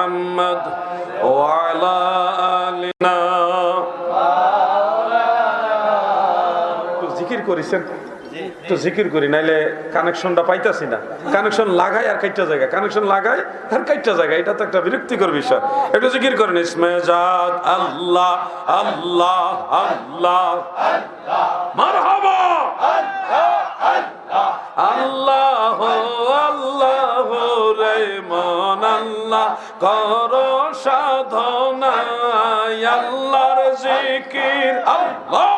محمد وعلى آلنا একটু জিকির করেছেন তো জিকির করি নাইলে কানেকশনটা পাইতাছি না কানেকশন লাগাই আর কাইটা জায়গা কানেকশন লাগাই আর কাইটা জায়গা এটা তো একটা বিরক্তিকর বিষয় একটু জিকির করেন ইসমে জাত আল্লাহ আল্লাহ আল্লাহ মারহাবা সাধনা আল্লাহর জিকির। আল্লাহ!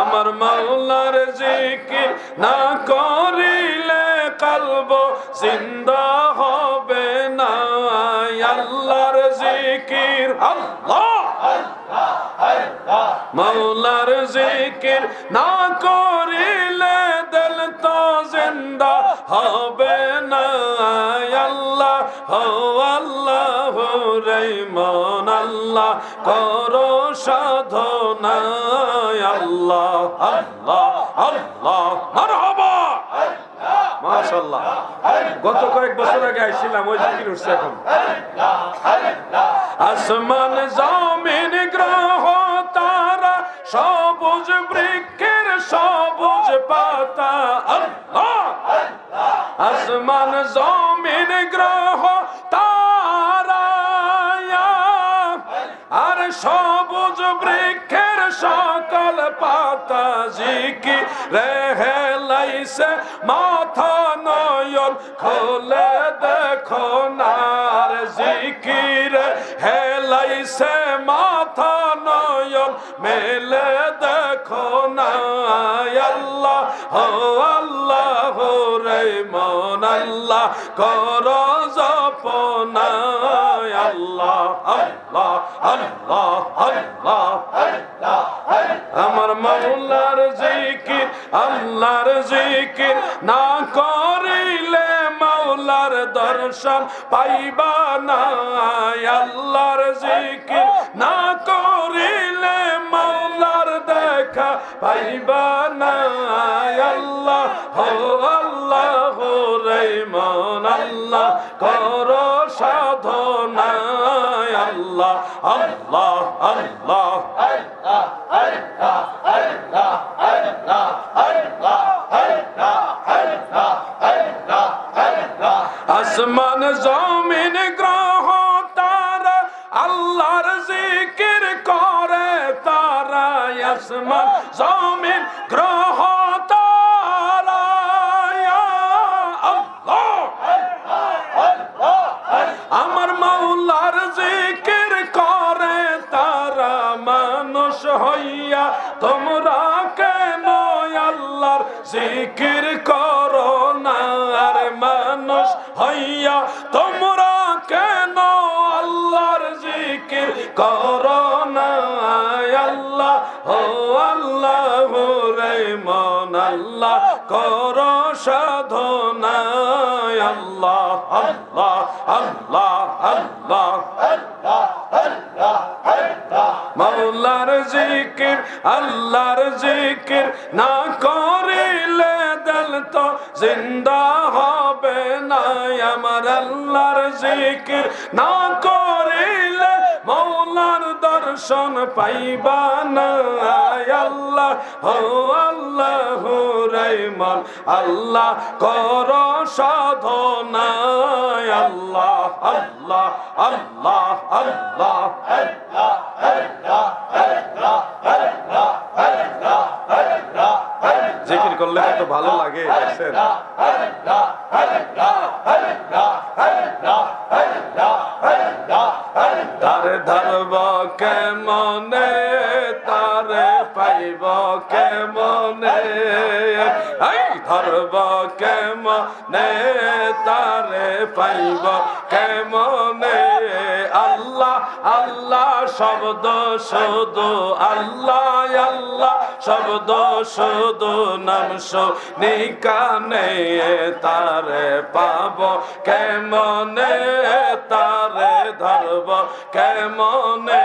আমার মাওলার জিকির না করিলে কলব, জিন্দা হবে না। আল্লাহর জিকির, আল্লাহ! মাওলার জিকির না করিলে মন আল্লাহ, করো সাধনা আল্লাহ আল্লাহ আল্লাহ, মারহাবা। মাশাআল্লাহ। গত কয়েক বছর আগে আইছিলাম, ওই জিকির উঠছে এখন? আসমান, জমিন, গ্রহ, তারা, সবুজ বৃক্ষের সবুজ পাতা আসমান, জমিন, গ্রহ সবুজ বৃক্ষের সকল পাতা জিকি রেহে লাইছে, মাথা নয়ন খোলে দেখো নার জিকির হেলাইছে মাথা নয়ন মেলে দেখো না আল্লাহ হো আল্লাহ, রে মন আল্লাহ, কর জপনা আল্লাহ আল্লাহ আমার মাওলার জিকির, আল্লাহর জিকির না করিলে মাওলার দর্শন পাইবা না আল্লাহর জিকির না করিলে মাওলার দেখা পাইবা না আল্লাহ হো আল্লাহ রে মন আসমান জমিন গ্রহ তারা আল্লাহর জিকির করে তারা আসমান জমিন গ্রহ তারা। আমার মাওলার জিকির করে তারা মানুষ হইয়া তোমরা কেন আল্লাহর জিকির করো হইয়া তোমরা কেন আল্লাহর জিকির করো না? আল্লাহ, ও আল্লাহ রে মন আল্লাহ করো সাধনা। আল্লাহ আল্লাহ আল্লাহ আল্লাহ মাওলার জিকির, আল্লাহর জিকির না করিলে তো জিন্দা হবে না আমার আল্লাহর জিকির। না করিলে মৌলার দর্শন পাইবা না। আল্লাহ, হো আল্লাহ রেমন আল্লাহ কর সাধনা। আল্লাহ আল্লাহ আল্লাহ আল্লাহ আল্লাহ আল্লাহ আল্লাহ আল্লাহ আল্লাহ। জিকির করলে কত ভালো লাগে দেখছেন তারে ধরব কেমনে, তারে পাইব কেমনে? এই ধরব কেমনে, তারে পাইব কেমনে? আল্লাহ আল্লাহ শব্দ শুধু আল্লাহ আল্লাহ শব্দ শুধু নাম নিকানে তারে পাব, কেমনে তারে ধরব, কেমনে